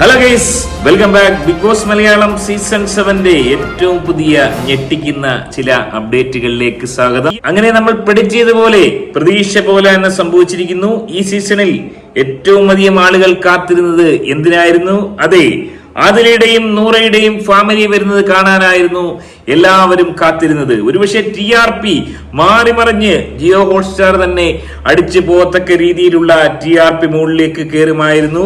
Hello guys welcome back Bigg Boss Malayalam season സെവന്റെ ഏറ്റവും പുതിയ ഞെട്ടിക്കുന്ന ചില അപ്ഡേറ്റുകളിലേക്ക് സ്വാഗതം. അങ്ങനെ നമ്മൾ പ്രെഡിക്ട് ചെയ്ത പോലെ പ്രതീക്ഷ പോലെ തന്നെ സംഭവിച്ചിരിക്കുന്നു. ഈ സീസണിൽ ഏറ്റവും അധികം ആളുകൾ കാത്തിരുന്നത് എന്തിനായിരുന്നു? അതെ ആദിലയുടെയും നൂറയുടെയും ഫാമിലി വരുന്നത് കാണാനായിരുന്നു എല്ലാവരും കാത്തിരുന്നത്. ഒരുപക്ഷെ ടി ആർ പി മാറി മറിഞ്ഞ് ജിയോ ഹോട്ട്സ്റ്റാർ തന്നെ അടിച്ചു പോകത്തക്ക രീതിയിലുള്ള ടി ആർ പി മുകളിലേക്ക് കയറുമായിരുന്നു.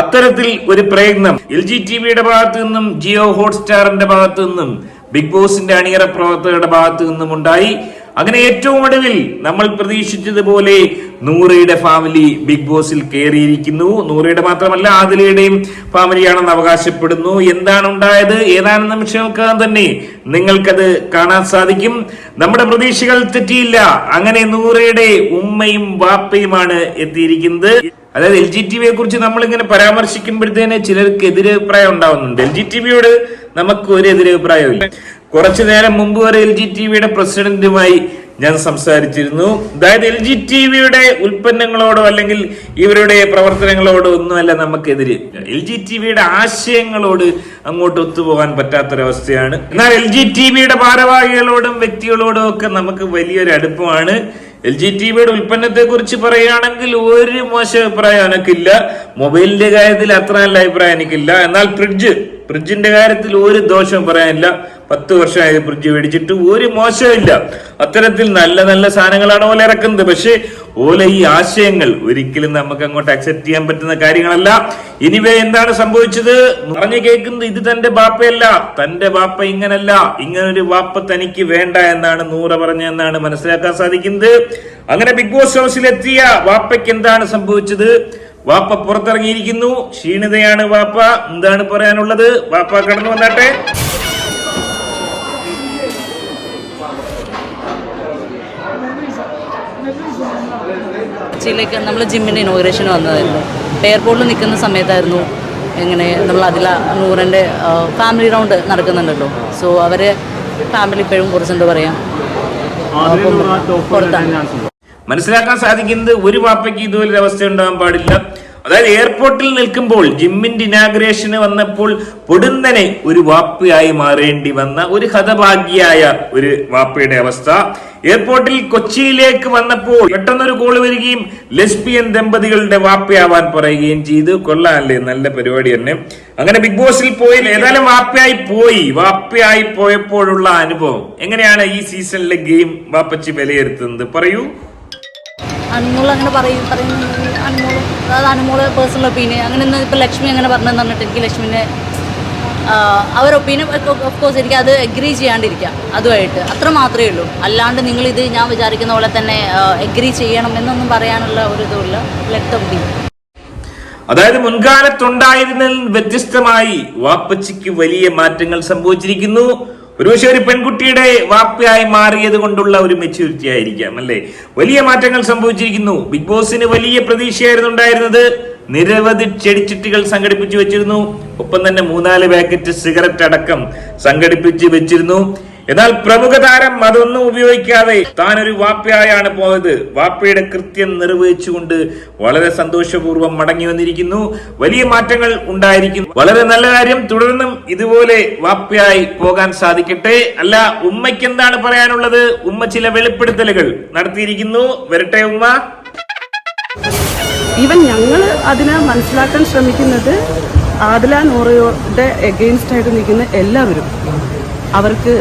അത്തരത്തിൽ ഒരു പ്രയത്നം എൽ ജി ടി വിയുടെ ഭാഗത്തു നിന്നും ജിയോ ഹോട്ട്സ്റ്റാറിന്റെ ഭാഗത്തു നിന്നും ബിഗ് ബോസിന്റെ അണിയറ പ്രവർത്തകരുടെ ഭാഗത്തു നിന്നും ഉണ്ടായി അങ്ങനെ ഏറ്റവും ഒടുവിൽ നമ്മൾ പ്രതീക്ഷിച്ചതുപോലെ നൂറയുടെ ഫാമിലി ബിഗ് ബോസിൽ കയറിയിരിക്കുന്നു നൂറയുടെ മാത്രമല്ല ആദിലയുടെയും ഫാമിലിയാണെന്ന് അവകാശപ്പെടുന്നു. എന്താണ് ഉണ്ടായത് ഏതാനും നിമിഷങ്ങൾക്കകം തന്നെ നിങ്ങൾക്കത് കാണാൻ സാധിക്കും. നമ്മുടെ പ്രതീക്ഷകൾ തെറ്റിയില്ല. അങ്ങനെ നൂറയുടെ ഉമ്മയും വാപ്പയുമാണ് എത്തിയിരിക്കുന്നത്. അതായത് എൽ ജി ടി വിയെ കുറിച്ച് നമ്മൾ ഇങ്ങനെ പരാമർശിക്കുമ്പോഴത്തേന് ചിലർക്ക് എതിരഭിപ്രായം ഉണ്ടാവുന്നുണ്ട്. എൽ ജി ടി വിയോട് നമുക്ക് ഒരു എതിരഭിപ്രായമില്ല കുറച്ചു നേരം മുമ്പ് വരെ എൽ ജി ടി വിയുടെ പ്രസിഡന്റുമായി ഞാൻ സംസാരിച്ചിരുന്നു. അതായത് എൽ ജി ടി വിയുടെ ഉൽപ്പന്നങ്ങളോടോ അല്ലെങ്കിൽ ഇവരുടെ പ്രവർത്തനങ്ങളോടോ ഒന്നുമല്ല നമുക്കെതിരെ. എൽ ജി ടി വിയുടെ ആശയങ്ങളോട് അങ്ങോട്ട് ഒത്തുപോകാൻ പറ്റാത്തൊരവസ്ഥയാണ്. എന്നാൽ എൽ ജി ടി വിയുടെ ഭാരവാഹികളോടും വ്യക്തികളോടും ഒക്കെ നമുക്ക് വലിയൊരു അടുപ്പമാണ്. എൽ ജി ടി വിയുടെ ഉൽപ്പന്നത്തെ കുറിച്ച് പറയുകയാണെങ്കിൽ ഒരു മോശം അഭിപ്രായം എനിക്കില്ല. മൊബൈലിന്റെ കാര്യത്തിൽ അത്ര നല്ല അഭിപ്രായം എനിക്കില്ല. എന്നാൽ ഫ്രിഡ്ജ് ഫ്രിഡ്ജിന്റെ കാര്യത്തിൽ ഒരു ദോഷവും പറയാനില്ല. പത്ത് വർഷമായി ഫ്രിഡ്ജ് മേടിച്ചിട്ട് ഒരു മോശമില്ല അത്തരത്തിൽ നല്ല നല്ല സാധനങ്ങളാണ് ഓല ഇറക്കുന്നത്. പക്ഷേ ഓല ഈ ആശയങ്ങൾ ഒരിക്കലും നമുക്ക് അങ്ങോട്ട് അക്സെപ്റ്റ് ചെയ്യാൻ പറ്റുന്ന കാര്യങ്ങളല്ല. ഇനിവേ എന്താണ് സംഭവിച്ചത്? പറഞ്ഞു കേൾക്കുന്നത് ഇത് തന്റെ ബാപ്പയല്ല. തന്റെ ബാപ്പ ഇങ്ങനല്ല. ഇങ്ങനൊരു ബാപ്പ തനിക്ക് വേണ്ട എന്നാണ് നൂറ പറഞ്ഞതെന്നാണ് മനസ്സിലാക്കാൻ സാധിക്കുന്നത്. അങ്ങനെ ബിഗ് ബോസ് ഹൗസിൽ എത്തിയ ബാപ്പയ്ക്ക് എന്താണ് സംഭവിച്ചത്? വാപ്പ പുറത്തിറങ്ങിയിരിക്കുന്നു. ക്ഷീണിതയാണ് വാപ്പ. എന്താണ് പറയാനുള്ളത്? വാപ്പ കടന്നു വന്നാട്ടെ. കൊച്ചിയിലേക്ക് നമ്മൾ ജിമ്മിന്റെ ഇനോഗ്രേഷൻ വന്നതായിരുന്നു. എയർപോർട്ടിൽ നിൽക്കുന്ന സമയത്തായിരുന്നു. എങ്ങനെ നമ്മൾ അതില നൂറിന്റെ ഫാമിലി റൗണ്ട് നടക്കുന്നുണ്ടല്ലോ. സോ അവർ ഫാമിലി ഇപ്പോഴും കുറച്ചുണ്ട് പറയാം പുറത്താണ് മനസ്സിലാക്കാൻ സാധിക്കുന്നത് ഒരു വാപ്പയ്ക്ക് ഇതുപോലൊരു അവസ്ഥ ഉണ്ടാകാൻ പാടില്ല. അതായത് എയർപോർട്ടിൽ നിൽക്കുമ്പോൾ ജിമ്മിന്റെ ഇനാഗ്രേഷന് വന്നപ്പോൾ പൊടുന്നനെ ഒരു വാപ്പയായി മാറേണ്ടി വന്ന ഒരു ഹതഭാഗ്യായ ഒരു വാപ്പയുടെ അവസ്ഥ. എയർപോർട്ടിൽ കൊച്ചിയിലേക്ക് വന്നപ്പോൾ പെട്ടെന്നൊരു കോൾ വരികയും ലെസ്ബിയൻ ദമ്പതികളുടെ വാപ്പയാവാൻ പറയുകയും ചെയ്തു. കൊള്ളാല്ലേ നല്ല പരിപാടി തന്നെ. അങ്ങനെ ബിഗ് ബോസിൽ പോയി ഏതായാലും വാപ്പയായി പോയി. വാപ്പയായി പോയപ്പോഴുള്ള അനുഭവം. എങ്ങനെയാണ് ഈ സീസണിലെ ഗെയിം വാപ്പച്ചി വിലയിരുത്തുന്നത്? പറയൂ. അനുമോൾ അങ്ങനെ പറയും പറയും അനുമോൾ അതായത് അനുമോൾ പേഴ്സണൽ ഒപ്പീനിയൻ അങ്ങനെ ഒന്നും ഇപ്പോൾ ലക്ഷ്മി അങ്ങനെ പറഞ്ഞെന്ന് പറഞ്ഞിട്ട് എനിക്ക് ലക്ഷ്മിനെ അവർ ഒപ്പീനിയൻ ഓഫ് കോഴ്സ് എനിക്ക് അത് എഗ്രി ചെയ്യാണ്ടിരിക്കാം അതുമായിട്ട്. അത്ര മാത്രമേ ഉള്ളൂ. അല്ലാണ്ട് നിങ്ങളിത് ഞാൻ വിചാരിക്കുന്ന പോലെ തന്നെ എഗ്രി ചെയ്യണം എന്നൊന്നും പറയാനുള്ള ഒരു ഇതുമില്ല. ലെറ്റ് ഓഫ് ബി അതായത് മുൻകാലത്തുണ്ടായിരുന്നതിൽ വ്യത്യസ്തമായി വാപ്പച്ചിക്ക് വലിയ മാറ്റങ്ങൾ സംഭവിച്ചിരിക്കുന്നു. ഒരുപക്ഷെ ഒരു പെൺകുട്ടിയുടെ വാപ്പയായി മാറിയത് കൊണ്ടുള്ള ഒരു മെച്യൂരിറ്റി ആയിരിക്കാം അല്ലെ? വലിയ മാറ്റങ്ങൾ സംഭവിച്ചിരിക്കുന്നു. ബിഗ് ബോസിന് വലിയ പ്രതീക്ഷയായിരുന്നു ഉണ്ടായിരുന്നത്. നിരവധി ചെടിച്ചിട്ടികൾ സംഘടിപ്പിച്ചു വെച്ചിരുന്നു. ഒപ്പം തന്നെ മൂന്നാൽ പാക്കറ്റ് സിഗരറ്റ് അടക്കം സംഘടിപ്പിച്ച് വെച്ചിരുന്നു. എന്നാൽ പ്രമുഖ താരം അതൊന്നും ഉപയോഗിക്കാതെ താൻ ഒരു വാപ്പയായാണ് പോയത്. വാപ്പയുടെ കൃത്യം നിർവഹിച്ചുകൊണ്ട് വളരെ സന്തോഷപൂർവം മടങ്ങി വന്നിരിക്കുന്നു. വലിയ മാറ്റങ്ങൾ ഉണ്ടായിരിക്കുന്നു. വളരെ നല്ല കാര്യം തുടർന്നും ഇതുപോലെ വാപ്പയായി പോകാൻ സാധിക്കട്ടെ. അല്ല ഉമ്മയ്ക്ക് എന്താണ് പറയാനുള്ളത്? ഉമ്മ ചില വെളിപ്പെടുത്തലുകൾ നടത്തിയിരിക്കുന്നു. വരട്ടെ ഉമ്മ. ഇവൻ ഞങ്ങൾ അതിനെ മനസ്സിലാക്കാൻ ശ്രമിക്കുന്നത് ആദില നൂറയുടെ എഗെയിൻസ്റ്റ് ആയിട്ട് നിൽക്കുന്ന എല്ലാവരും. അവർക്ക്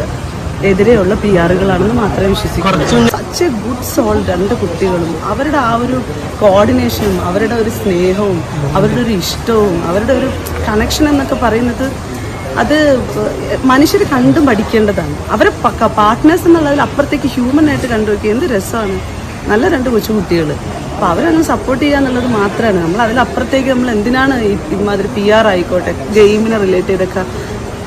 എതിരെയുള്ള പി ആറുകളാണെന്ന് മാത്രമേ വിശ്വസിക്കൂ. സച്ച് എ ഗുഡ് സോൾ രണ്ട് കുട്ടികളും അവരുടെ ആ ഒരു കോർഡിനേഷനും അവരുടെ ഒരു സ്നേഹവും അവരുടെ ഒരു ഇഷ്ടവും അവരുടെ ഒരു കണക്ഷൻ എന്നൊക്കെ പറയുന്നത് അത് മനുഷ്യർ കണ്ടും പഠിക്കേണ്ടതാണ്. അവരെ പാർട്ട്നേഴ്സ് എന്നുള്ളതിൽ അപ്പുറത്തേക്ക് ഹ്യൂമൻ ആയിട്ട് കണ്ടു കണ്ടുവയ്ക്കുക എന്ത് രസമാണ്. നല്ല രണ്ട് കൊച്ചുകുട്ടികൾ അപ്പോൾ അവരൊന്ന് സപ്പോർട്ട് ചെയ്യുക എന്നുള്ളത് മാത്രമാണ്. നമ്മൾ അതിലപ്പുറത്തേക്ക് നമ്മൾ എന്തിനാണ് ഇമാതിരി പി ആർ ആയിക്കോട്ടെ ഗെയിമിനെ റിലേറ്റ് ചെയ്തൊക്കെ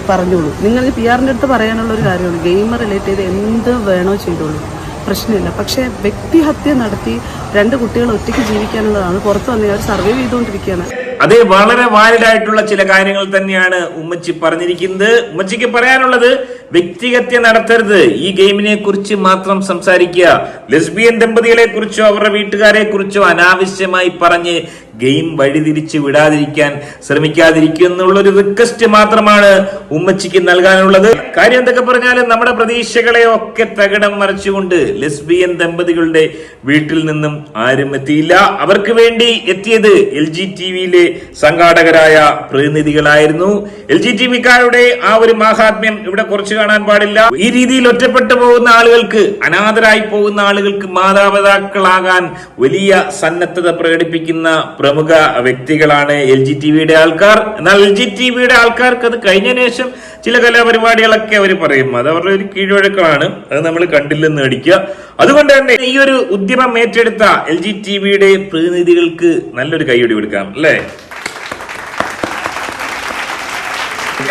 പറഞ്ഞോളൂ. നിങ്ങൾ പി ആറിന്റെ അടുത്ത് പറയാനുള്ള ഒരു കാര്യമാണ് ഗെയിമർ റിലേറ്റ് ചെയ്ത് എന്ത് വേണോ ചെയ്തോളൂ. പ്രശ്നമില്ല. പക്ഷേ വ്യക്തിഹത്യ നടത്തി രണ്ട് കുട്ടികൾ ഒറ്റയ്ക്ക് ജീവിക്കാനുള്ളതാണ് പുറത്ത് വന്ന് അവർ സർവൈവ് ചെയ്തുകൊണ്ടിരിക്കുകയാണ്. അതെ വളരെ വാലിഡ് ആയിട്ടുള്ള ചില കാര്യങ്ങൾ തന്നെയാണ് ഉമ്മച്ചി പറഞ്ഞിരിക്കുന്നത്. ഉമ്മച്ചിക്ക് പറയാനുള്ളത് വ്യക്തിഹത്യ നടത്തരുത്. ഈ ഗെയിമിനെ കുറിച്ച് മാത്രം സംസാരിക്കുക. ലെസ്ബിയൻ ദമ്പതികളെ കുറിച്ചോ അവരുടെ വീട്ടുകാരെ കുറിച്ചോ അനാവശ്യമായി പറഞ്ഞ് ഗെയിം വഴിതിരിച്ച് വിടാതിരിക്കാൻ ശ്രമിക്കാതിരിക്കുക എന്നുള്ളൊരു റിക്വസ്റ്റ് മാത്രമാണ് ഉമ്മച്ചിക്ക് നൽകാനുള്ളത്. കാര്യം എന്തൊക്കെ പറഞ്ഞാലും നമ്മുടെ പ്രതീക്ഷകളെ ഒക്കെ തകിടം മറിച്ചുകൊണ്ട് ലെസ്ബിയൻ ദമ്പതികളുടെ വീട്ടിൽ നിന്നും ആരും എത്തിയില്ല. അവർക്ക് വേണ്ടി എത്തിയത് എൽ ജി ടി വിയിലെ സംഘാടകരായ പ്രതിനിധികളായിരുന്നു. എൽ ജി ടി വിക്കാരുടെ ആ ഒരു മാഹാത്മ്യം ഇവിടെ കുറച്ചു കാണാൻ പാടില്ല. ഈ രീതിയിൽ ഒറ്റപ്പെട്ടു പോകുന്ന ആളുകൾക്ക് അനാഥരായി പോകുന്ന ആളുകൾക്ക് മാതാപിതാക്കളാകാൻ വലിയ സന്നദ്ധത പ്രകടിപ്പിക്കുന്ന പ്രമുഖ വ്യക്തികളാണ് എൽ ജി ടി വിയുടെ ആൾക്കാർ. എന്നാൽ എൽ ജി ടി വിയുടെ ആൾക്കാർക്ക് അത് കഴിഞ്ഞ ശേഷം ചില കലാപരിപാടികളൊക്കെ അവർ പറയും. അത് അവരുടെ ഒരു കീഴ്വഴക്കമാണ്. അത് നമ്മൾ കണ്ടില്ലെന്ന് അടിക്കുക അതുകൊണ്ട് തന്നെ ഈ ഒരു ഉദ്യമം ഏറ്റെടുത്ത എൽ ജി ടി വിയുടെ പ്രതിനിധികൾക്ക് നല്ലൊരു കൈയടി കൊടുക്കാം അല്ലേ?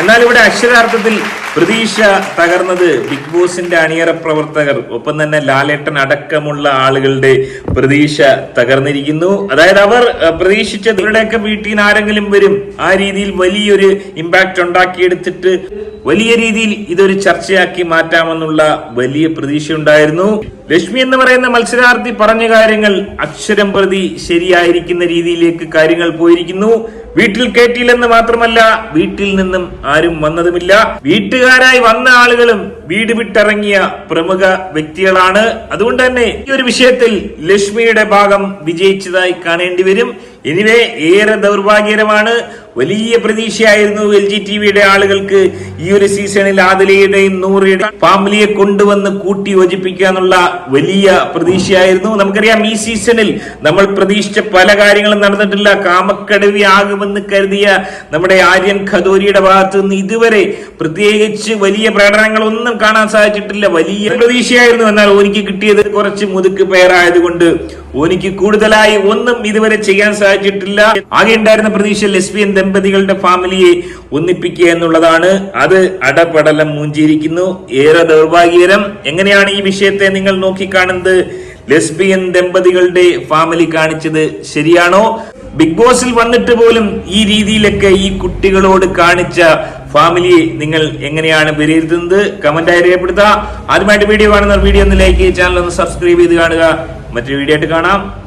എന്നാൽ ഇവിടെ അക്ഷരാർത്ഥത്തിൽ പ്രതീക്ഷ തകർന്നത് ബിഗ് ബോസിന്റെ അണിയറ പ്രവർത്തകർ ഒപ്പം തന്നെ ലാലേട്ടൻ അടക്കമുള്ള ആളുകളുടെ പ്രതീക്ഷ തകർന്നിരിക്കുന്നു. അതായത് അവർ പ്രതീക്ഷിച്ച പ്രതീക്ഷിച്ചത് ഇവരുടെയൊക്കെ വീട്ടിൽ നിന്ന് ആരെങ്കിലും വരും. ആ രീതിയിൽ വലിയൊരു ഇമ്പാക്ട് ഉണ്ടാക്കിയെടുത്തിട്ട് വലിയ രീതിയിൽ ഇതൊരു ചർച്ചയാക്കി മാറ്റാമെന്നുള്ള വലിയ പ്രതീക്ഷ ഉണ്ടായിരുന്നു ലക്ഷ്മി എന്ന് പറയുന്ന മത്സരാർത്ഥി പറഞ്ഞ കാര്യങ്ങൾ അക്ഷരം പ്രതി ശരിയായിരിക്കുന്ന രീതിയിലേക്ക് കാര്യങ്ങൾ പോയിരിക്കുന്നു. വീട്ടിൽ കയറ്റിയില്ലെന്ന് മാത്രമല്ല വീട്ടിൽ നിന്നും ആരും വന്നതുമില്ല. വീട്ടുകാരായി വന്ന ആളുകളും വീട് വിട്ടിറങ്ങിയ പ്രമുഖ വ്യക്തികളാണ്. അതുകൊണ്ട് തന്നെ ഈ ഒരു വിഷയത്തിൽ ലക്ഷ്മിയുടെ ഭാഗം വിജയിച്ചതായി കാണേണ്ടി വരും. എനിവേ ഏറെ ദൗർഭാഗ്യകരമാണ്. വലിയ പ്രതീക്ഷയായിരുന്നു എൽ ജി ടി വിയുടെ ആളുകൾക്ക് ഈ ഒരു സീസണിൽ ആദിലയുടെയും നൂറയുടെയും ഫാമിലിയെ കൊണ്ടുവന്ന് കൂട്ടി യോജിപ്പിക്കുക എന്നുള്ള വലിയ പ്രതീക്ഷയായിരുന്നു. നമുക്കറിയാം ഈ സീസണിൽ നമ്മൾ പ്രതീക്ഷിച്ച പല കാര്യങ്ങളും നടന്നിട്ടില്ല. കാമക്കടവി ആകുമെന്ന് കരുതിയ നമ്മുടെ ആര്യൻ ഖദോരിയുടെ ഭാഗത്തു നിന്ന് ഇതുവരെ പ്രത്യേകിച്ച് വലിയ പ്രകടനങ്ങളൊന്നും കാണാൻ സാധിച്ചിട്ടില്ല. വലിയ പ്രതീക്ഷയായിരുന്നു. എന്നാൽ ഓനിക്ക് കിട്ടിയത് കുറച്ച് മുതുക്ക് പേരായതുകൊണ്ട് ഓനിക്ക് കൂടുതലായി ഒന്നും ഇതുവരെ ചെയ്യാൻ സാധിച്ചിട്ടില്ല. ആകെ ഉണ്ടായിരുന്ന പ്രതീക്ഷ ലെസ്ബിയൻ ദമ്പതികളുടെ ഫാമിലിയെ ഒന്നിപ്പിക്കുക എന്നുള്ളതാണ്. അത് അടപടലം മൂഞ്ചിയിരിക്കുന്നു. ഏറെ ദൗർഭാഗ്യകരം. എങ്ങനെയാണ് ഈ വിഷയത്തെ നിങ്ങൾ നോക്കിക്കാണുന്നത്? ലെസ്ബിയൻ ദമ്പതികളുടെ ഫാമിലി കാണിച്ചത് ശരിയാണോ? ബിഗ് ബോസിൽ വന്നിട്ട് പോലും ഈ രീതിയിലൊക്കെ ഈ കുട്ടികളോട് കാണിച്ച ഫാമിലിയെ നിങ്ങൾ എങ്ങനെയാണ് വിലയിരുത്തുന്നത്? കമന്റായി രേഖപ്പെടുത്തുക. ആദ്യമായിട്ട് വീഡിയോ കാണുന്ന വീഡിയോ ഒന്ന് ലൈക്ക് ചാനൽ ഒന്ന് സബ്സ്ക്രൈബ് ചെയ്ത് കാണുക. മറ്റൊരു വീഡിയോ ആയിട്ട് കാണാം.